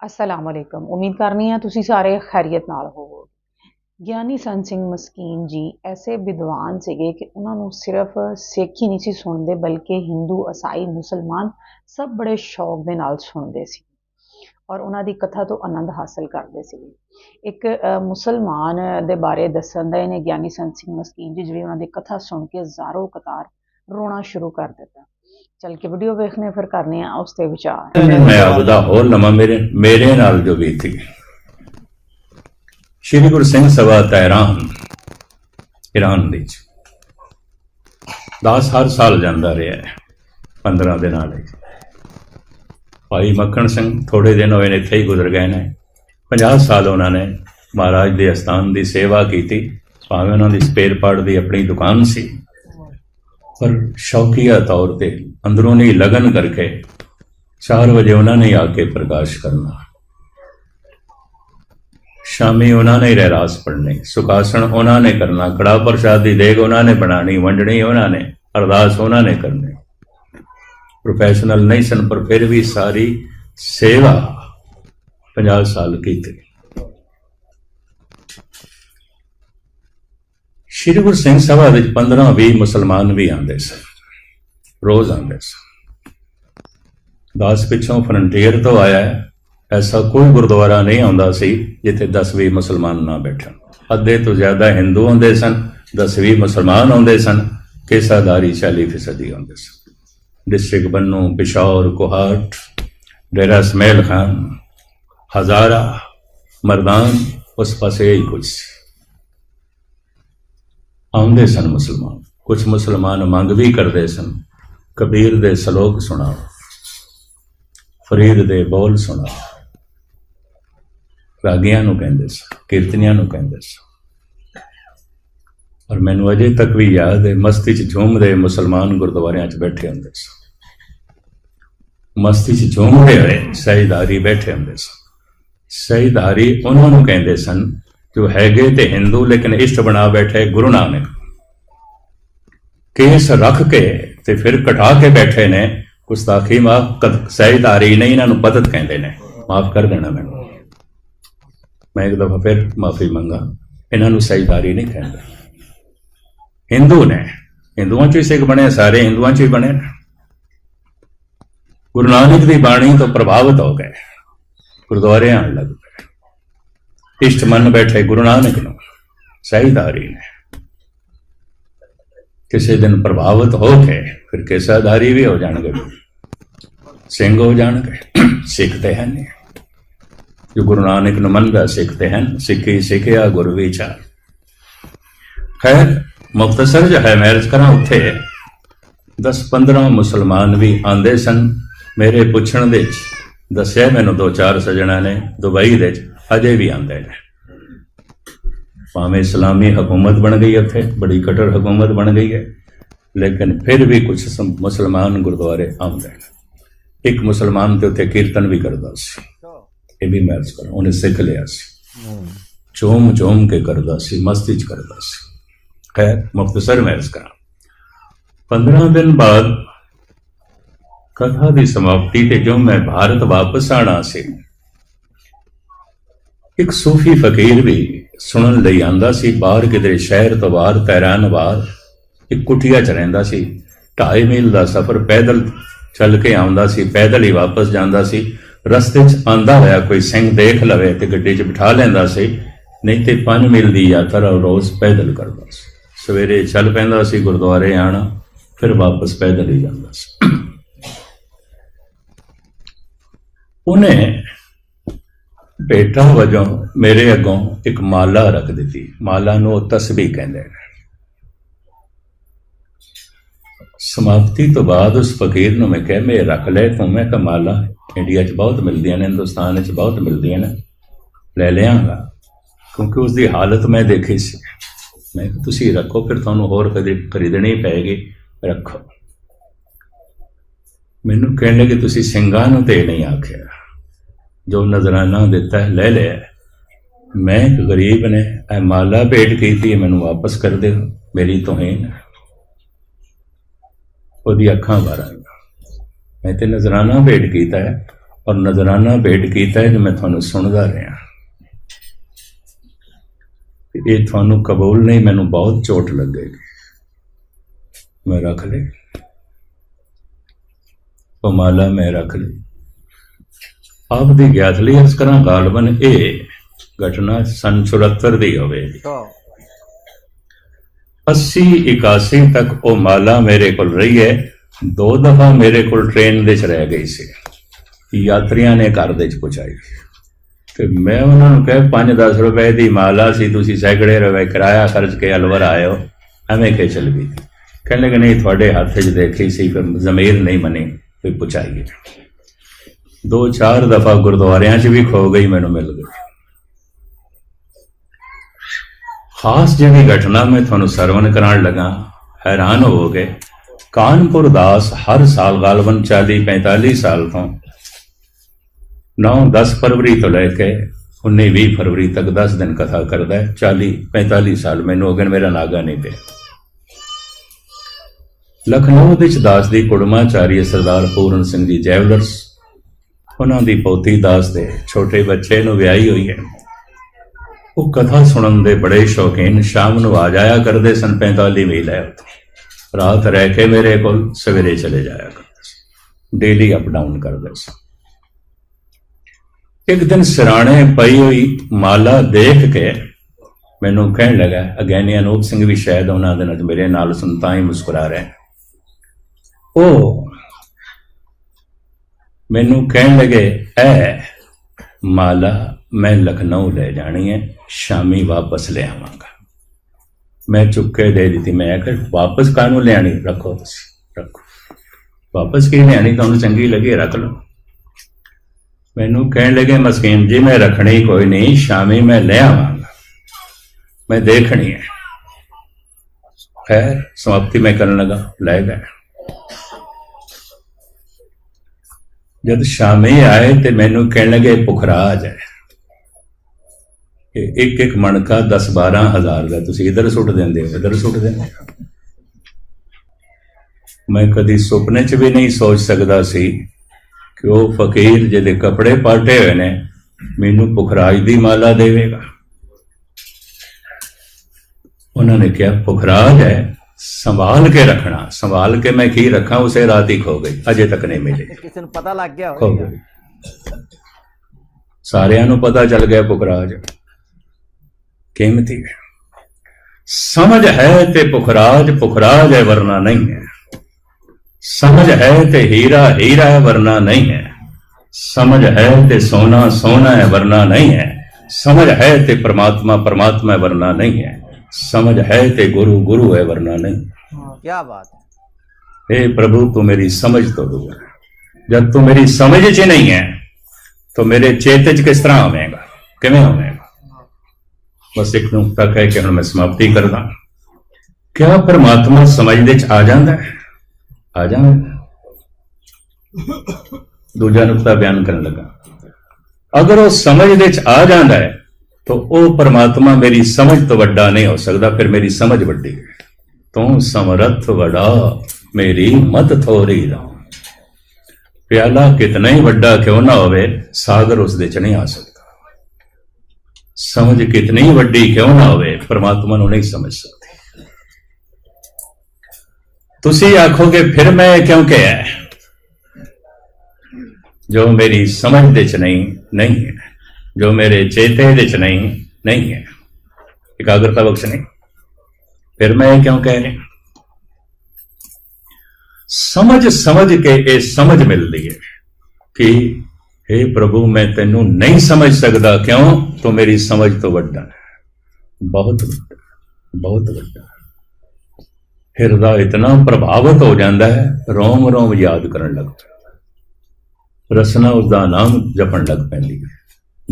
ਅਸਲਾਮ ਵਾਲੇਕਮ ਉਮੀਦ ਕਰਨੀ ਆ ਤੁਸੀਂ ਸਾਰੇ ਖੈਰੀਅਤ ਨਾਲ ਹੋਵੋਗੇ। ਗਿਆਨੀ ਸੰਤ ਸਿੰਘ ਮਸਕੀਨ ਜੀ ਐਸੇ ਵਿਦਵਾਨ ਸੀਗੇ ਕਿ ਉਹਨਾਂ ਨੂੰ ਸਿਰਫ ਸਿੱਖ ਹੀ ਨਹੀਂ ਸੀ ਸੁਣਦੇ, ਬਲਕਿ ਹਿੰਦੂ, ਈਸਾਈ, ਮੁਸਲਮਾਨ ਸਭ ਬੜੇ ਸ਼ੌਕ ਦੇ ਨਾਲ ਸੁਣਦੇ ਸੀ ਔਰ ਉਹਨਾਂ ਦੀ ਕਥਾ ਤੋਂ ਆਨੰਦ ਹਾਸਲ ਕਰਦੇ ਸੀ ਇੱਕ ਮੁਸਲਮਾਨ ਦੇ ਬਾਰੇ ਦੱਸਣ ਦਾ ਇਹਨੇ ਗਿਆਨੀ ਸੰਤ ਸਿੰਘ ਮਸਕੀਨ ਜੀ ਜਿਹੜੀ ਉਹਨਾਂ ਦੀ ਕਥਾ ਸੁਣ ਕੇ ਜ਼ਾਰੋ ਕਤਾਰ ਰੋਣਾ ਸ਼ੁਰੂ ਕਰ ਦਿੱਤਾ। ਚਲ ਕੇ ਵੀਡੀਓ ਵੇਖਨੇ ਫਿਰ ਕਰਨੇ ਆ ਉਸ ਤੇ ਵਿਚਾਰ। ਮੈਂ ਆਪਦਾ ਹੋਰ ਲਵਾਂ ਮੇਰੇ ਮੇਰੇ ਨਾਲ ਜੋ ਬੀਤੀ ਸ਼੍ਰੀ ਗੁਰੂ ਸਿੰਘ ਸਭਾ ਤਹਿਰਾਨ, ਇਰਾਨ ਵਿੱਚ। ਦਾਸ ਹਰ ਸਾਲ ਜਾਂਦਾ ਰਿਹਾ ਹੈ 15 ਦਿਨਾਂ ਲਈ। ਭਾਈ ਮੱਖਣ ਸਿੰਘ ਥੋੜੇ ਦਿਨ ਹੋਏ ਨੇ ਇੱਥੇ ਹੀ ਗੁਜ਼ਰ ਗਏ ਨੇ। 50 ਸਾਲ ਉਹਨਾਂ ਨੇ ਮਹਾਰਾਜ ਦੇ ਅਸਥਾਨ ਦੀ ਸੇਵਾ ਕੀਤੀ। ਭਾਵੇਂ ਉਹਨਾਂ ਦੀ ਸਪੇਅਰ ਪਾਰਟ ਦੀ ਆਪਣੀ ਦੁਕਾਨ ਸੀ। ਪਰ ਸ਼ੌਕੀਆ ਤੌਰ ਤੇ ਅੰਦਰੂਨੀ ਲਗਨ ਕਰਕੇ ਚਾਰ ਵਜੇ ਉਹਨਾਂ ਨੇ ਆ ਕੇ ਪ੍ਰਕਾਸ਼ ਕਰਨਾ। ਸ਼ਾਮੀ ਉਹਨਾਂ ਨੇ ਰਹਿਰਾਸ ਪੜ੍ਹਨੀ ਸੁਖਾਸਣ ਉਹਨਾਂ ਨੇ ਕਰਨਾ ਕੜਾ ਪ੍ਰਸ਼ਾਦ ਦੀ ਦੇਗ ਉਹਨਾਂ ਨੇ ਬਣਾਣੀ ਵੰਡਣੀ ਉਹਨਾਂ ਨੇ, ਅਰਦਾਸ ਉਹਨਾਂ ਨੇ ਕਰਨੀ। ਪ੍ਰੋਫੈਸ਼ਨਲ ਨਹੀਂ ਸਨ, ਪਰ ਫਿਰ ਵੀ ਸਾਰੀ ਸੇਵਾ 50 ਸਾਲ ਕੀਤੀ। ਸ਼੍ਰੀ ਗੁਰੂ ਸਿੰਘ ਸਭਾ ਵਿੱਚ 15 20 ਮੁਸਲਮਾਨ ਵੀ ਆਉਂਦੇ ਸਨ, ਰੋਜ਼ ਆਉਂਦੇ ਸਨ। ਦਾਸ ਪਿੱਛੋਂ ਫਰੰਟੀਅਰ ਤੋਂ ਆਇਆ ਐਸਾ ਕੋਈ ਗੁਰਦੁਆਰਾ ਨਹੀਂ ਆਉਂਦਾ ਸੀ ਜਿੱਥੇ 10 20 ਮੁਸਲਮਾਨ ਨਾ ਬੈਠਣ। ਅੱਧੇ ਤੋਂ ਜ਼ਿਆਦਾ ਹਿੰਦੂ ਆਉਂਦੇ ਸਨ 10 20 ਮੁਸਲਮਾਨ ਆਉਂਦੇ ਸਨ ਕੇਸਾਦਾਰੀ 40 ਫੀਸਦੀ ਆਉਂਦੇ ਸਨ। ਡਿਸਟ੍ਰਿਕਟ ਬੰਨੂ ਪਿਸ਼ੌਰ, ਕੋਹਾਟ, ਡੇਰਾ ਸਮੇਲ ਖਾਨ, ਹਜ਼ਾਰਾ, ਮਰਦਾਨ, ਉਸ ਪਾਸੇ ਹੀ ਕੁਝ ਸੀ। ਆਉਂਦੇ ਸਨ ਮੁਸਲਮਾਨ। ਕੁਝ ਮੁਸਲਮਾਨ ਮੰਗ ਵੀ ਕਰਦੇ ਸਨ, ਕਬੀਰ ਦੇ ਸ਼ਲੋਕ ਸੁਣਾਓ, ਫਰੀਦ ਦੇ ਬੋਲ ਸੁਣਾਓ। ਰਾਗੀਆਂ ਨੂੰ ਕਹਿੰਦੇ ਸਨ, ਕੀਰਤਨੀਆਂ ਨੂੰ ਕਹਿੰਦੇ ਸਨ। ਔਰ ਮੈਨੂੰ ਅਜੇ ਤੱਕ ਵੀ ਯਾਦ ਹੈ, ਮਸਤੀ 'ਚ ਝੂਮਦੇ ਮੁਸਲਮਾਨ ਗੁਰਦੁਆਰਿਆਂ 'ਚ ਬੈਠੇ ਹੁੰਦੇ ਸਨ। ਮਸਤੀ 'ਚ ਝੂਮਦੇ ਹੋਏ ਸਹੀਦਾਰੀ ਬੈਠੇ ਹੁੰਦੇ ਸਨ। ਸਹੀਦਾਰੀ ਉਹਨਾਂ ਨੂੰ ਕਹਿੰਦੇ ਸਨ ਜੋ ਹੈਗੇ ਤੇ ਹਿੰਦੂ ਲੇਕਿਨ ਇਸ਼ਟ ਬਣਾ ਬੈਠੇ ਗੁਰੂ ਨਾਨਕ। ਕੇਸ ਰੱਖ ਕੇ ਤੇ ਫਿਰ ਕਟਾ ਕੇ ਬੈਠੇ ਨੇ ਗੁਸਤਾਖੀ ਮਾਫ ਕਦ ਸਹਿਦਾਰੀ ਨਹੀਂ, ਇਹਨਾਂ ਨੂੰ ਬਦਤ ਕਹਿੰਦੇ ਨੇ। ਮਾਫ ਕਰ ਦੇਣਾ ਮੈਨੂੰ। ਮੈਂ ਇੱਕ ਦਫਾ ਫਿਰ ਮਾਫੀ ਮੰਗਾ। ਇਹਨਾਂ ਨੂੰ ਸਹਿਦਾਰੀ ਨਹੀਂ ਕਹਿੰਦੇ। ਹਿੰਦੂ ਨੇ ਹਿੰਦੂਆਂ ਚ ਹੀ ਸਿੱਖ ਬਣੇ, ਸਾਰੇ ਹਿੰਦੂਆਂ ਚ ਹੀ ਬਣੇ ਨੇ। ਗੁਰੂ ਨਾਨਕ ਦੀ ਬਾਣੀ ਤੋਂ ਪ੍ਰਭਾਵਿਤ ਹੋ ਗਏ। ਗੁਰਦੁਆਰੇ ਆਣ ਲੱਗ। ਪਏ ਇਸ਼ਟ ਮੰਨ ਬੈਠੇ ਗੁਰੂ ਨਾਨਕ ਨੂੰ ਸਹੀਦਾਰੀ ਨੇ ਕਿਸੇ ਦਿਨ ਪ੍ਰਭਾਵਿਤ ਹੋ ਕੇ ਫਿਰ ਕੇਸਾਦਾਰੀ ਵੀ ਹੋ ਜਾਣਗੇ ਸਿੰਘ ਹੋ ਜਾਣਗੇ ਸਿੱਖਦੇ ਹਨ ਜੋ ਗੁਰੂ ਨਾਨਕ ਨੂੰ ਮੰਨਦਾ ਸਿੱਖਦੇ ਹਨ ਸਿੱਖੀ ਸਿੱਖਿਆ ਗੁਰੂ ਵਿਚਾਰ ਖੈਰ ਮੁਖਤਸਰ ਜੋ ਹੈ ਮੈਰਿਜ ਕਰਾਂ ਉੱਥੇ 10 15 ਮੁਸਲਮਾਨ ਵੀ ਆਂਦੇ ਸਨ ਮੇਰੇ ਪੁੱਛਣ ਦੇ ਵਿੱਚ ਦੱਸਿਆ ਮੈਨੂੰ ਦੋ ਚਾਰ ਸਜਣਾ ਨੇ ਦੁਬਈ ਦੇ ਵਿੱਚ ਅਜੇ ਵੀ ਆਉਂਦੇ ਨੇ। ਭਾਵੇਂ ਇਸਲਾਮੀ ਹਕੂਮਤ ਬਣ ਗਈ ਉੱਥੇ, ਬੜੀ ਕਟਰ ਹਕੂਮਤ ਬਣ ਗਈ ਹੈ, ਲੇਕਿਨ ਫਿਰ ਵੀ ਕੁਝ ਮੁਸਲਮਾਨ ਗੁਰਦੁਆਰੇ ਆਉਂਦੇ ਨੇ। ਇੱਕ ਮੁਸਲਮਾਨ ਤੇ ਉੱਥੇ ਕੀਰਤਨ ਵੀ ਕਰਦਾ ਸੀ। ਇਹ ਵੀ ਮੈਰਿਜ ਕਰਾਂ, ਉਹਨੇ ਸਿੱਖ ਲਿਆ ਸੀ। ਚੋਮ ਚੋਮ ਕੇ ਕਰਦਾ ਸੀ ਮਸਤੀ ਚ ਕਰਦਾ ਸੀ। ਖੈਰ ਮੁਖਤਸਰ ਮੈਰਿਜ ਕਰਾਂ। 15 ਦਿਨ ਬਾਅਦ ਕਥਾ ਦੀ ਸਮਾਪਤੀ ਤੇ ਜੋ ਮੈਂ ਭਾਰਤ ਵਾਪਸ ਆਣਾ ਸੀ ਇੱਕ ਸੂਫੀ ਫਕੀਰ ਵੀ ਸੁਣਨ ਲਈ ਆਂਦਾ ਸੀ, ਬਾਹਰ ਕਿਤੇ ਸ਼ਹਿਰ ਤੋਂ ਬਾਹਰ ਤਹਿਰਾਨ ਬਾਹਰ, ਇੱਕ ਕੁਟਿਆ ਚ ਰਹਿੰਦਾ ਸੀ। ਢਾਈ ਮੀਲ ਦਾ ਸਫ਼ਰ ਪੈਦਲ ਚੱਲ ਕੇ ਆਉਂਦਾ ਸੀ, ਪੈਦਲ ਹੀ ਵਾਪਸ ਜਾਂਦਾ ਸੀ। ਰਸਤੇ 'ਚ ਆਂਦਾ ਹੋਇਆ ਕੋਈ ਸਿੰਘ ਦੇਖ ਲਵੇ ਤੇ ਗੱਡੀ 'ਚ ਬਿਠਾ ਲੈਂਦਾ ਸੀ, ਨਹੀਂ ਤੇ 5 ਮੀਲ ਦੀ ਯਾਤਰਾ ਰੋਜ਼ ਪੈਦਲ ਕਰਦਾ ਸੀ। ਸਵੇਰੇ ਚੱਲ ਪੈਂਦਾ ਸੀ ਗੁਰਦੁਆਰੇ ਆਣਾ, ਫਿਰ ਵਾਪਸ ਪੈਦਲ ਹੀ ਜਾਂਦਾ ਸੀ। ਉਹਨੇ ਬੇਟਾ ਵਜੋਂ ਮੇਰੇ ਅੱਗੋਂ ਇੱਕ ਮਾਲਾ ਰੱਖ ਦਿੱਤੀ। ਮਾਲਾ ਨੂੰ ਉਹ ਤਸਬੀਹ ਕਹਿੰਦੇ ਨੇ। ਸਮਾਪਤੀ ਤੋਂ ਬਾਅਦ ਉਸ ਫਕੀਰ ਨੂੰ ਮੈਂ ਕਿਹਾ ਮੈਂ ਰੱਖ ਲੈ ਤੂੰ, ਮੈਂ ਕਿਹਾ ਮਾਲਾ ਇੰਡੀਆ 'ਚ ਬਹੁਤ ਮਿਲਦੀਆਂ ਨੇ, ਹਿੰਦੁਸਤਾਨ 'ਚ ਬਹੁਤ ਮਿਲਦੀਆਂ ਨੇ। ਲੈ ਲਿਆਂਗਾ। ਕਿਉਂਕਿ ਉਸ ਦੀ ਹਾਲਤ ਮੈਂ ਦੇਖੀ ਸੀ। ਮੈਂ ਕਿਹਾ, ਤੁਸੀਂ ਰੱਖੋ, ਫਿਰ ਤੁਹਾਨੂੰ ਹੋਰ ਕਦੇ ਖਰੀਦਣੀ ਪਏਗੀ। ਰੱਖੋ। ਮੈਨੂੰ ਕਹਿਣ ਲੱਗੇ ਤੁਸੀਂ ਸਿੰਘਾਂ ਨੂੰ ਤੇ ਨਹੀਂ ਆਖਿਆ। ਜੋ ਨਜ਼ਰਾਨਾ ਦਿੱਤਾ ਹੈ, ਲੈ ਲਿਆ ਮੈਂ ਇੱਕ ਗਰੀਬ ਨੇ ਇਹ ਮਾਲਾ ਭੇਟ ਕੀਤੀ ਹੈ ਮੈਨੂੰ ਵਾਪਸ ਕਰ ਦਿਓ ਮੇਰੀ ਤੋਹੀਨ ਹੈ। ਉਹਦੀ ਅੱਖਾਂ ਭਰ ਆਈਆਂ। ਮੈਂ ਤੇ ਨਜ਼ਰਾਨਾ ਭੇਟ ਕੀਤਾ ਹੈ ਔਰ ਨਜ਼ਰਾਨਾ ਭੇਟ ਕੀਤਾ ਹੈ ਜੋ ਮੈਂ ਤੁਹਾਨੂੰ ਸੁਣਦਾ ਰਿਹਾ। ਇਹ ਤੁਹਾਨੂੰ ਕਬੂਲ ਨਹੀਂ ਮੈਨੂੰ ਬਹੁਤ ਚੋਟ ਲੱਗੇਗੀ। ਮੈਂ ਰੱਖ ਲਈ। ਉਹ ਮਾਲਾ ਮੈਂ ਰੱਖ ਲਈ। ਆਪ ਦੀ ਗਿਆਤ ਲਈ ਕਰਾਂ ਗਾਲਬਨ ਇਹ ਘਟਨਾ ਸੰਨ 74 ਦੀ ਹੋਵੇ। तो 80 81 ਤੱਕ ਉਹ ਮਾਲਾ ਮੇਰੇ ਕੋਲ ਰਹੀ ਹੈ। ਦੋ ਦਫਾ ਮੇਰੇ ਕੋਲ ਟ੍ਰੇਨ ਦੇ ਚ ਰਹਿ ਗਈ ਸੀ। ਯਾਤਰੀਆਂ ਨੇ ਘਰ ਦੇ ਚ ਪਹੁੰਚਾਈ ਤੇ ਮੈਂ ਉਹਨਾਂ ਨੂੰ ਕਹੇ 5-10 ਰੁਪਏ ਦੀ ਮਾਲਾ ਸੀ ਤੁਸੀਂ ਸੈਂਕੜੇ ਰੁਪਏ ਕਿਰਾਇਆ ਖਰਚ ਕੇ ਅਲਵਰ ਆਏ ਹੋ ਐਵੇਂ ਕਿ ਚਲ ਗਈ। ਕਹਿੰਦੇ ਕਿ ਨਹੀਂ ਤੁਹਾਡੇ ਹੱਥ 'ਚ ਦੇਖੀ ਸੀ ਫਿਰ ਜ਼ਮੀਰ ਨਹੀਂ ਮਨੀ ਵੀ ਪਹੁੰਚਾਈਏ ਦੋ ਚਾਰ ਦਫਾ ਗੁਰਦੁਆਰਿਆਂ 'ਚ ਵੀ ਖੋ ਗਈ ਮੈਨੂੰ ਮਿਲ ਗਈ ਖਾਸ ਜਿਹੜੀ ਘਟਨਾ ਮੈਂ ਤੁਹਾਨੂੰ ਸਰਵਨ ਕਰਾਉਣ ਲੱਗਾ, ਹੈਰਾਨ ਹੋਵੋਗੇ ਕਾਨਪੁਰ ਦਾਸ ਹਰ ਸਾਲ ਗਾਲਬਨ 40 45 ਸਾਲ ਤੋਂ 9 10 ਫਰਵਰੀ ਤੋਂ ਲੈ ਕੇ 19 20 ਫਰਵਰੀ ਤੱਕ 10 ਦਿਨ ਕਥਾ ਕਰਦਾ ਹੈ 40 45 ਸਾਲ ਮੈਨੂੰ ਹੋ ਮੇਰਾ ਨਾਗਾ ਨਹੀਂ ਪਿਆ। ਲਖਨਊ ਵਿੱਚ ਦਾਸ ਦੀ ਕੁੜਮਾਚਾਰੀ ਸਰਦਾਰ ਪੂਰਨ ਸਿੰਘ ਜੀ ਜੈਵਲਰਸ ਉਹਨਾਂ ਦੀ ਪੋਤੀ ਦਾਸ ਦੇ ਛੋਟੇ ਬੱਚੇ ਨੂੰ ਵਿਆਹੀ ਹੋਈ ਹੈ। ਉਹ ਕਥਾ ਸੁਣਨ ਦੇ ਬੜੇ ਸ਼ੌਕੀਨ ਸ਼ਾਮ ਨੂੰ ਆ ਜਾਇਆ ਕਰਦੇ ਸਨ 45 ਮੀਲ ਹੈ ਉੱਥੇ। ਰਾਤ ਰਹਿ ਕੇ ਮੇਰੇ ਕੋਲ ਸਵੇਰੇ ਚਲੇ ਜਾਇਆ ਕਰਦੇ ਸੀ ਡੇਲੀ ਅਪ ਡਾਊਨ ਕਰਦੇ ਸੀ ਇੱਕ ਦਿਨ ਸਿਰਾਣੇ ਪਈ ਹੋਈ ਮਾਲਾ ਦੇਖ ਕੇ ਮੈਨੂੰ ਕਹਿਣ ਲੱਗਾ ਅਗੈਨੀ ਅਨੂਪ ਸਿੰਘ ਵੀ ਸ਼ਾਇਦ ਉਹਨਾਂ ਦੇ ਨਾਲ ਮੇਰੇ ਨਾਲ ਸੁਣਤਾ ਹੀ ਮੁਸਕਰਾ ਰਹੇ ਉਹ ਮੈਨੂੰ ਕਹਿਣ ਲੱਗੇ, ਐ, ਮਾਲਾ, ਮੈਂ ਲਖਨਊ ਲੈ ਜਾਣੀ ਹੈ ਸ਼ਾਮੀ ਵਾਪਸ ਲੈ ਆਵਾਂਗਾ। ਮੈਂ ਚੁੱਕ ਕੇ ਦੇ ਦਿੱਤੀ, ਮੈਂ ਕਿ ਵਾਪਸ ਕਾਹਨੂੰ ਲਿਆਣੀ ਰੱਖੋ ਤੁਸੀਂ, ਰੱਖੋ। ਵਾਪਸ ਕੀ ਲਿਆਣੀ ਤੁਹਾਨੂੰ ਚੰਗੀ ਲੱਗੇ, ਰੱਖ ਲਓ। ਮੈਨੂੰ ਕਹਿਣ ਲੱਗੇ, ਮਸਕੀਨ ਜੀ, ਮੈਂ ਰੱਖਣੀ ਕੋਈ ਨਹੀਂ, ਸ਼ਾਮੀ ਮੈਂ ਲੈ ਆਵਾਂਗਾ। ਮੈਂ ਦੇਖਣੀ ਹੈ ਖੈਰ, ਸਮਾਪਤੀ ਮੈਂ ਕਰਨ ਲਗਾ, ਲੈ ਗਏ। ਜਦ ਸ਼ਾਮੇ ਆਏ ਤੇ ਮੈਨੂੰ ਕਹਿਣ ਲੱਗੇ ਪੁਖਰਾਜ ਹੈ ਕਿ ਇੱਕ ਇੱਕ ਮਣਕਾ 10 12 ਹਜ਼ਾਰ ਦਾ। ਤੁਸੀਂ ਇਧਰ ਸੁੱਟ ਦਿੰਦੇ ਹੋ? ਇਧਰ ਸੁੱਟ ਦਿੰਦੇ ਹੋ? ਮੈਂ ਕਦੀ ਸੁਪਨੇ 'ਚ ਵੀ ਨਹੀਂ ਸੋਚ ਸਕਦਾ ਸੀ ਕਿ ਉਹ ਫਕੀਰ ਜਿਹਦੇ ਕੱਪੜੇ ਪਾਟੇ ਹੋਏ ਨੇ, ਮੈਨੂੰ ਪੁਖਰਾਜ ਦੀ ਮਾਲਾ ਦੇਵੇਗਾ। ਉਹਨਾਂ ਨੇ ਕਿਹਾ ਪੁਖਰਾਜ ਹੈ ਸੰਭਾਲ ਕੇ ਰੱਖਣਾ ਸੰਭਾਲ ਕੇ ਮੈਂ ਕੀ ਰੱਖਾਂ ਉਸੇ ਰਾਤ ਹੀ ਖੋ ਗਈ ਅਜੇ ਤੱਕ ਨਹੀਂ ਮਿਲੀ। किसी ਨੂੰ ਪਤਾ ਲੱਗ ਗਿਆ ਖੋ ਗਈ। ਸਾਰਿਆਂ ਨੂੰ ਪਤਾ ਚੱਲ ਗਿਆ ਪੁਖਰਾਜ ਕੀਮਤੀ ਹੈ। ਸਮਝ ਹੈ ਤੇ ਪੁਖਰਾਜ ਪੁਖਰਾਜ ਹੈ ਵਰਨਾ ਨਹੀਂ ਹੈ। ਸਮਝ ਹੈ ਤੇ ਹੀਰਾ ਹੀਰਾ ਹੈ ਵਰਨਾ ਨਹੀਂ ਹੈ। ਸਮਝ ਹੈ ਤੇ ਸੋਨਾ ਸੋਨਾ ਹੈ ਵਰਨਾ ਨਹੀਂ ਹੈ। ਸਮਝ ਹੈ ਤੇ ਪ੍ਰਮਾਤਮਾ ਪ੍ਰਮਾਤਮਾ ਹੈ ਵਰਨਾ ਨਹੀਂ ਹੈ। समझ है ते गुरु गुरु है वरना नहीं। हाँ, क्या बात है। हे प्रभु तू मेरी समझ तो दो जब तू मेरी समझ च नहीं है तो मेरे चेत च किस तरह आवेगा किमें आवेगा बस एक नुकता कह के हम मैं समाप्ति दा क्या परमात्मा समझ दे आ जाता है? आ जाता दूजा नुकता बयान करने लगा। अगर वह समझ दे आ जाता है ਜਾਂਦਾ ਹੈ ਤਾਂ ਉਹ ਪਰਮਾਤਮਾ ਮੇਰੀ ਸਮਝ ਤੋਂ ਵੱਡਾ ਨਹੀਂ ਹੋ ਸਕਦਾ, ਫਿਰ ਮੇਰੀ ਸਮਝ ਵੱਡੀ। ਹੈ ਤੂੰ ਸਮਰੱਥ ਵਡਾ, ਮੇਰੀ ਮਤ ਥੋਰੀ ਦਾ ਪਿਆਲਾ ਕਿਤਨਾ ਹੀ ਵੱਡਾ ਕਿਉਂ ਨਾ ਹੋਵੇ, ਸਾਗਰ ਉਸ ਦੇ ਚ ਨਹੀਂ ਆ ਸਕਦਾ। ਸਮਝ ਕਿਤਨੀ ਹੀ ਵੱਡੀ ਕਿਉਂ ਨਾ ਹੋਵੇ, ਪਰਮਾਤਮਾ ਨੂੰ ਨਹੀਂ ਸਮਝ ਸਕਦੀ। ਤੁਸੀਂ ਆਖੋਗੇ, ਫਿਰ ਮੈਂ ਇਹ ਕਿਉਂ ਕਿਹਾ? ਜੋ ਮੇਰੀ ਸਮਝ ਦੇ ਚ ਨਹੀਂ ਨਹੀਂ ਹੈ। ਜੋ ਮੇਰੇ ਚੇਤੇ ਦੇ ਚ ਨਹੀਂ ਨਹੀਂ ਹੈ। ਇਕਾਗਰਤਾ ਬਖਸ਼ ਨਹੀਂ। ਫਿਰ ਮੈਂ ਇਹ ਕਿਉਂ ਕਹਿ ਰਿਹਾ? ਸਮਝ ਸਮਝ ਕੇ ਇਹ ਸਮਝ ਮਿਲਦੀ ਹੈ ਕਿ हे ਪ੍ਰਭੂ, ਮੈਂ ਤੈਨੂੰ ਨਹੀਂ ਸਮਝ ਸਕਦਾ। ਕਿਉਂ? ਤੂੰ ਮੇਰੀ ਸਮਝ ਤੋਂ ਵੱਡਾ ਹੈ। ਬਹੁਤ ਵੱਡਾ ਬਹੁਤ ਵੱਡਾ। ਹਿਰਦਾ ਇਤਨਾ ਪ੍ਰਭਾਵਿਤ ਹੋ ਜਾਂਦਾ ਹੈ ਰੋਮ ਰੋਮ ਯਾਦ ਕਰਨ ਲੱਗ ਪੈਂਦਾ ਰਸਨਾ ਉਸ ਦਾ ਨਾਮ ਜਪਣ ਲੱਗ ਪੈਂਦੀ ਹੈ।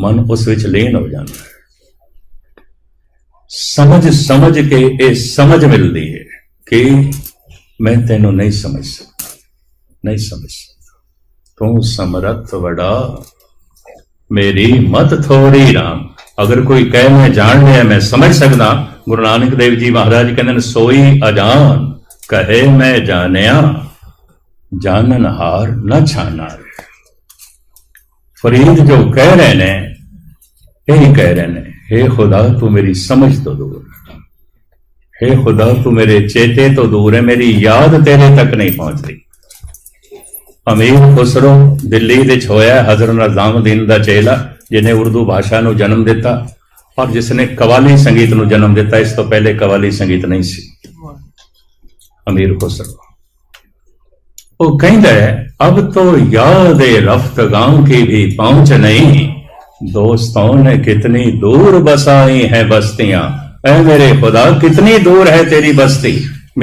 ਮਨ ਉਸ ਵਿੱਚ ਲੀਨ ਹੋ ਜਾਂਦਾ ਸਮਝ ਸਮਝ ਕੇ ਇਹ ਸਮਝ ਮਿਲਦੀ ਹੈ ਕਿ ਮੈਂ ਤੈਨੂੰ ਨਹੀਂ ਸਮਝ ਸਕਦਾ। ਨਹੀਂ ਸਮਝ ਸਕਦਾ। ਤੂੰ ਸਮਰੱਥ ਵੜਾ ਮੇਰੀ ਮਤ ਥੋੜੀ ਰਾਮ। ਅਗਰ ਕੋਈ ਕਹੇ ਮੈਂ ਜਾਣ ਲਿਆ ਮੈਂ ਸਮਝ ਸਕਦਾ। ਗੁਰੂ ਨਾਨਕ ਦੇਵ ਜੀ ਮਹਾਰਾਜ ਕਹਿੰਦੇ ਨੇ, ਸੋਈ ਅਜਾਨ, ਕਹੇ ਮੈਂ ਜਾਣਿਆ। ਜਾਣਨ ਹਾਰ ਨਾ ਛਾਨਾ ਫਰੀਦ ਜੋ ਕਹਿ ਰਹੇ ਨੇ ਇਹੀ ਕਹਿ ਰਹੇ ਨੇ हे खुदा तू मेरी समझ तो दूर हे खुदा तू मेरे चेते तो दूर है मेरी याद तेरे तक नहीं पहुंचती ਅਮੀਰ ਖੁਸਰੋ ਦਿੱਲੀ ਵਿੱਚ ਹੋਇਆ ਹਜ਼ਰਤ ਨਿਜ਼ਾਮੁਦੀਨ ਦਾ ਚੇਲਾ ਜਿਹਨੇ ਉਰਦੂ ਭਾਸ਼ਾ ਨੂੰ ਜਨਮ ਦਿੱਤਾ ਔਰ ਜਿਸ ਨੇ ਕਵਾਲੀ ਸੰਗੀਤ ਨੂੰ ਜਨਮ ਦਿੱਤਾ ਇਸ ਤੋਂ ਪਹਿਲੇ ਕਵਾਲੀ ਸੰਗੀਤ ਨਹੀਂ ਸੀ ਅਮੀਰ ਖੁਸਰੋ ਉਹ ਕਹਿੰਦਾ ਹੈ ਅਬ तो याद रफ्तगां की भी पहुंच नहीं दोस्तों ने कितनी दूर बसाई है बस्तियां ऐ मेरे खुदा कितनी दूर है तेरी बस्ती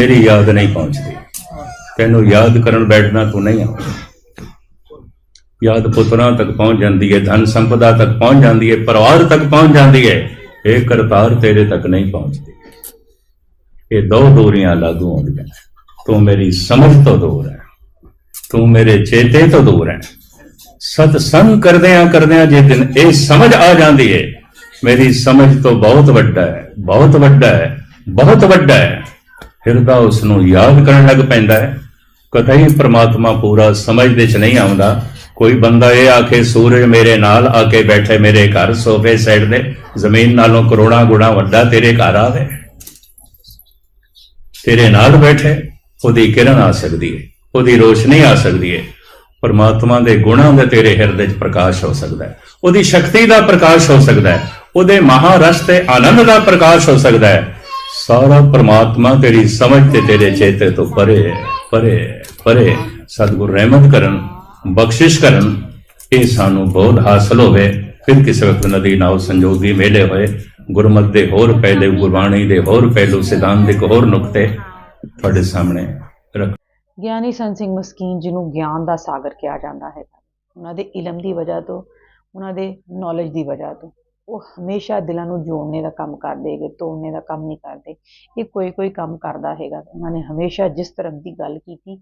मेरी याद नहीं पहुंचती ਤੈਨੂੰ ਯਾਦ ਕਰਨ ਬੈਠਣਾ ਤੂੰ ਨਹੀਂ ਆਉਂਦਾ ਯਾਦ ਪੁੱਤਰਾਂ ਤੱਕ ਪਹੁੰਚ ਜਾਂਦੀ ਹੈ ਧਨ ਸੰਪਦਾ ਤੱਕ ਪਹੁੰਚ ਜਾਂਦੀ ਹੈ ਪਰਿਵਾਰ ਤੱਕ ਪਹੁੰਚ ਜਾਂਦੀ ਹੈ ਇਹ ਕਰਤਾਰ ਤੇਰੇ ਤੱਕ ਨਹੀਂ ਪਹੁੰਚਦੀ ਇਹ ਦੋ ਦੂਰੀਆਂ ਲਾਗੂ ਹੁੰਦੀਆਂ ਨੇ। ਤੂੰ ਮੇਰੀ ਸਮਝ ਤੋਂ ਦੂਰ ਹੈ ਤੂੰ ਮੇਰੇ ਚੇਤੇ ਤੋਂ ਦੂਰ ਹੈ ਸਤਸੰਗ ਕਰਦਿਆਂ ਕਰਦਿਆਂ ਜੇ ਦਿਨ ਇਹ ਸਮਝ ਆ ਜਾਂਦੀ ਹੈ ਮੇਰੀ ਸਮਝ ਤੋਂ ਬਹੁਤ ਵੱਡਾ ਹੈ, ਬਹੁਤ ਵੱਡਾ ਹੈ, ਬਹੁਤ ਵੱਡਾ ਹੈ। ਹਿਰਦਾ ਉਸ ਨੂੰ ਯਾਦ ਕਰਨ ਲੱਗ ਪੈਂਦਾ ਹੈ। ਕਤਈ ਪ੍ਰਮਾਤਮਾ ਪੂਰਾ ਸਮਝ ਦੇ ਚ ਨਹੀਂ ਆਉਂਦਾ। ਕੋਈ ਬੰਦਾ ਇਹ ਆ ਕੇ ਸੂਰਜ ਮੇਰੇ ਨਾਲ ਆ ਕੇ ਬੈਠੇ, ਮੇਰੇ ਘਰ ਸੋਫੇ ਸਾਈਡ ਦੇ, ਜ਼ਮੀਨ ਨਾਲੋਂ ਕਰੋੜਾਂ ਗੁਣਾ ਵੱਡਾ ਤੇਰੇ ਘਰ ਆਵੇ। ਤੇਰੇ ਨਾਲ ਬੈਠੇ, ਉਹਦੀ ਕਿਰਨ ਆ ਸਕਦੀ ਹੈ ਉਹਦੀ ਰੋਸ਼ਨੀ ਆ ਸਕਦੀ ਹੈ ਪਰਮਾਤਮਾ ਦੇ ਗੁਣਾਂ ਦੇ ਤੇਰੇ ਹਿਰਦੇ 'ਚ ਪ੍ਰਕਾਸ਼ ਹੋ ਸਕਦਾ ਹੈ ਉਹਦੀ ਸ਼ਕਤੀ ਦਾ ਪ੍ਰਕਾਸ਼ ਹੋ ਸਕਦਾ ਹੈ ਉਹਦੇ ਮਹਾਰਸ ਤੇ ਆਨੰਦ ਦਾ ਪ੍ਰਕਾਸ਼ ਹੋ ਸਕਦਾ ਹੈ ਸਾਰਾ ਪਰਮਾਤਮਾ ਤੇਰੀ ਸਮਝ ਤੇ ਤੇਰੇ ਚੇਤੇ ਤੋਂ ਪਰੇ ਪਰੇ ਪਰੇ ਸਤਿਗੁਰ ਰਹਿਮਤ ਕਰਨ, ਬਖਸ਼ਿਸ਼ ਕਰਨ, ਇਹ ਸਾਨੂੰ ਬਹੁਤ ਹਾਸਲ ਹੋਵੇ। ਫਿਰ ਕਿਸੇ ਵਕਤ ਨਦੀ ਨਾਉ ਸੰਜੋਗੀ ਮੇਲੇ ਹੋਏ। ਗੁਰਮਤ ਦੇ ਹੋਰ ਪਹਿਲੇ, ਗੁਰਬਾਣੀ ਦੇ ਹੋਰ ਪਹਿਲੂ, ਸਿਧਾਂਤ ਸਿਧਾਂਤਿਕ ਹੋਰ ਨੁਕਤੇ ਤੁਹਾਡੇ ਸਾਹਮਣੇ ਗਿਆਨੀ ਸੰਤ ਸਿੰਘ ਮਸਕੀਨ ਜਿਹਨੂੰ ਗਿਆਨ ਦਾ ਸਾਗਰ ਕਿਹਾ ਜਾਂਦਾ ਹੈ। ਉਹਨਾਂ ਦੇ ਇਲਮ ਦੀ ਵਜ੍ਹਾ ਤੋਂ, ਉਹਨਾਂ ਦੇ ਨੌਲੇਜ ਦੀ ਵਜ੍ਹਾ ਤੋਂ। ਉਹ ਹਮੇਸ਼ਾ ਦਿਲਾਂ ਨੂੰ ਜੋੜਨੇ ਦਾ ਕੰਮ ਕਰਦੇ ਹੈਗੇ, ਤੋੜਨੇ ਦਾ ਕੰਮ ਨਹੀਂ ਕਰਦੇ। ਇਹ ਕੋਈ ਕੋਈ ਕੰਮ ਕਰਦਾ ਹੈਗਾ। ਉਹਨਾਂ ਨੇ ਹਮੇਸ਼ਾ ਜਿਸ ਤਰ੍ਹਾਂ ਦੀ ਗੱਲ ਕੀਤੀ,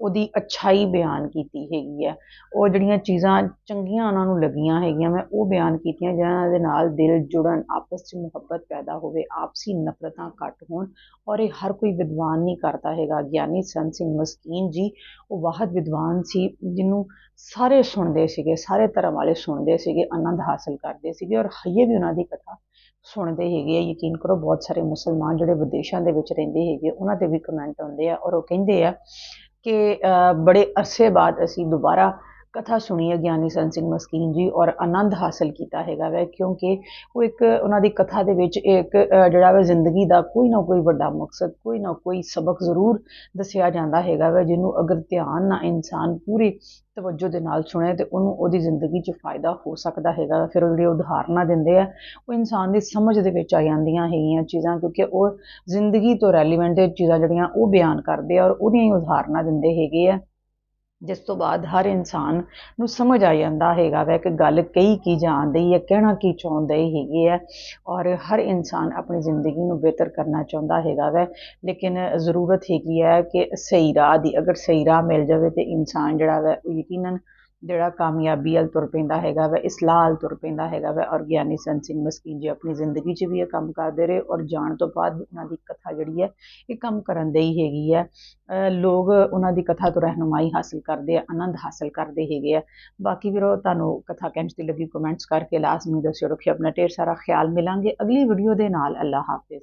ਉਹਦੀ ਅੱਛਾਈ ਬਿਆਨ ਕੀਤੀ ਹੈਗੀ ਹੈ ਉਹ ਜਿਹੜੀਆਂ ਚੀਜ਼ਾਂ ਚੰਗੀਆਂ ਉਹਨਾਂ ਨੂੰ ਲੱਗੀਆਂ ਹੈਗੀਆਂ, ਮੈਂ ਉਹ ਬਿਆਨ ਕੀਤੀਆਂ ਜਿਹਨਾਂ ਦੇ ਨਾਲ ਦਿਲ ਜੁੜਨ, ਆਪਸ 'ਚ ਮੁਹੱਬਤ ਪੈਦਾ ਹੋਵੇ, ਆਪਸੀ ਨਫ਼ਰਤਾਂ ਘੱਟ ਹੋਣ ਔਰ ਇਹ ਹਰ ਕੋਈ ਵਿਦਵਾਨ ਨਹੀਂ ਕਰਦਾ ਹੈਗਾ। ਗਿਆਨੀ ਸੰਤ ਸਿੰਘ ਮਸਕੀਨ ਜੀ, ਉਹ ਵਾਹਦ ਵਿਦਵਾਨ ਸੀ, ਜਿਹਨੂੰ ਸਾਰੇ ਸੁਣਦੇ ਸੀਗੇ, ਸਾਰੇ ਧਰਮ ਵਾਲੇ ਸੁਣਦੇ ਸੀਗੇ, ਆਨੰਦ ਹਾਸਲ ਕਰਦੇ ਸੀਗੇ ਔਰ ਹਈਏ ਵੀ ਉਹਨਾਂ ਦੀ ਕਥਾ ਸੁਣਦੇ ਹੈਗੇ ਆ। ਯਕੀਨ ਕਰੋ ਬਹੁਤ ਸਾਰੇ ਮੁਸਲਮਾਨ ਜਿਹੜੇ ਵਿਦੇਸ਼ਾਂ ਦੇ ਵਿੱਚ ਰਹਿੰਦੇ ਹੈਗੇ ਉਹਨਾਂ ਤੇ ਵੀ ਕਮੈਂਟ ਆਉਂਦੇ ਆ ਔਰ ਉਹ ਕਹਿੰਦੇ ਆ ਕਿ ਬੜੇ ਅਰਸੇ ਬਾਅਦ ਅਸੀਂ ਦੁਬਾਰਾ ਕਥਾ ਸੁਣੀ ਹੈ ਗਿਆਨੀ ਸੰਤ ਸਿੰਘ ਮਸਕੀਨ ਜੀ ਔਰ ਆਨੰਦ ਹਾਸਲ ਕੀਤਾ ਹੈਗਾ ਵੈ, ਕਿਉਂਕਿ ਉਹ ਇੱਕ ਉਹਨਾਂ ਦੀ ਕਥਾ ਦੇ ਵਿੱਚ ਇੱਕ ਜਿਹੜਾ ਵਾ ਜ਼ਿੰਦਗੀ ਦਾ ਕੋਈ ਨਾ ਕੋਈ ਵੱਡਾ ਮਕਸਦ, ਕੋਈ ਨਾ ਕੋਈ ਸਬਕ ਜ਼ਰੂਰ ਦੱਸਿਆ ਜਾਂਦਾ ਹੈਗਾ ਵੈ, ਜਿਹਨੂੰ ਅਗਰ ਧਿਆਨ ਨਾਲ ਇਨਸਾਨ ਪੂਰੀ ਤਵੱਜੋ ਦੇ ਨਾਲ ਸੁਣੇ ਤੇ ਉਹਨੂੰ ਉਹਦੀ ਜ਼ਿੰਦਗੀ 'ਚ ਫਾਇਦਾ ਹੋ ਸਕਦਾ ਹੈਗਾ ਫਿਰ ਉਹ ਜਿਹੜੇ ਉਦਾਹਰਨਾਂ ਦਿੰਦੇ ਆ, ਉਹ ਇਨਸਾਨ ਦੀ ਸਮਝ ਦੇ ਵਿੱਚ ਆ ਜਾਂਦੀਆਂ ਹੈਗੀਆਂ ਚੀਜ਼ਾਂ, ਕਿਉਂਕਿ ਉਹ ਜ਼ਿੰਦਗੀ ਤੋਂ ਰੈਲੀਵੈਂਟ ਚੀਜ਼ਾਂ ਜਿਹੜੀਆਂ ਉਹ ਬਿਆਨ ਕਰਦੇ ਆ ਔਰ ਉਹਦੀਆਂ ਹੀ ਉਦਾਹਰਨਾਂ ਦਿੰਦੇ ਹੈਗੇ ਆ। ਜਿਸ ਤੋਂ ਬਾਅਦ ਹਰ ਇਨਸਾਨ ਨੂੰ ਸਮਝ ਆ ਜਾਂਦਾ ਹੈਗਾ ਵੈ ਕਿ ਗੱਲ ਕਹੀ ਕੀ ਜਾਂਦੀ ਹੈ, ਕਹਿਣਾ ਕੀ ਚਾਹੁੰਦੇ ਹੈਗੇ ਆ ਔਰ ਹਰ ਇਨਸਾਨ ਆਪਣੀ ਜ਼ਿੰਦਗੀ ਨੂੰ ਬਿਹਤਰ ਕਰਨਾ ਚਾਹੁੰਦਾ ਹੈਗਾ ਵੈ। ਲੇਕਿਨ ਜ਼ਰੂਰਤ ਹੈਗੀ ਹੈ ਕਿ ਸਹੀ ਰਾਹ ਦੀ, ਅਗਰ ਸਹੀ ਰਾਹ ਮਿਲ ਜਾਵੇ ਤੇ ਇਨਸਾਨ ਜਿਹੜਾ ਵੈ ਉਹ ਯਕੀਨਨ ਜਿਹੜਾ ਕਾਮਯਾਬੀ ਵੱਲ ਤੁਰ ਪੈਂਦਾ ਹੈਗਾ ਵੈ ਇਸਲਾਹ ਵੱਲ ਤੁਰ ਪੈਂਦਾ ਹੈਗਾ ਵੈ, ਔਰ ਗਿਆਨੀ ਸੰਤ ਸਿੰਘ ਮਸਕੀਨ ਜੀ ਆਪਣੀ ਜ਼ਿੰਦਗੀ 'ਚ ਵੀ ਇਹ ਕੰਮ ਕਰਦੇ ਰਹੇ, ਔਰ ਜਾਣ ਤੋਂ ਬਾਅਦ ਵੀ ਉਹਨਾਂ ਦੀ ਕਥਾ ਜਿਹੜੀ ਹੈ, ਇਹ ਕੰਮ ਕਰਨ ਦੇ ਹੀ ਹੈਗੀ ਹੈ। ਲੋਕ ਉਹਨਾਂ ਦੀ ਕਥਾ ਤੋਂ ਰਹਿਨੁਮਾਈ ਹਾਸਲ ਕਰਦੇ ਆ, ਆਨੰਦ ਹਾਸਲ ਕਰਦੇ ਹੈਗੇ ਆ। ਬਾਕੀ ਵੀਰੋ, ਤੁਹਾਨੂੰ ਕਥਾ ਕਿੰਝ ਦੀ ਲੱਗੀ ਕਮੈਂਟਸ ਕਰਕੇ ਲਾਜ਼ਮੀ ਦੱਸਿਓ ਰੱਖਿਓ ਆਪਣਾ ਢੇਰ ਸਾਰਾ ਖਿਆਲ ਮਿਲਾਂਗੇ। ਅਗਲੀ ਵੀਡੀਓ ਦੇ ਨਾਲ ਅੱਲਾ ਹਾਫਿਜ਼।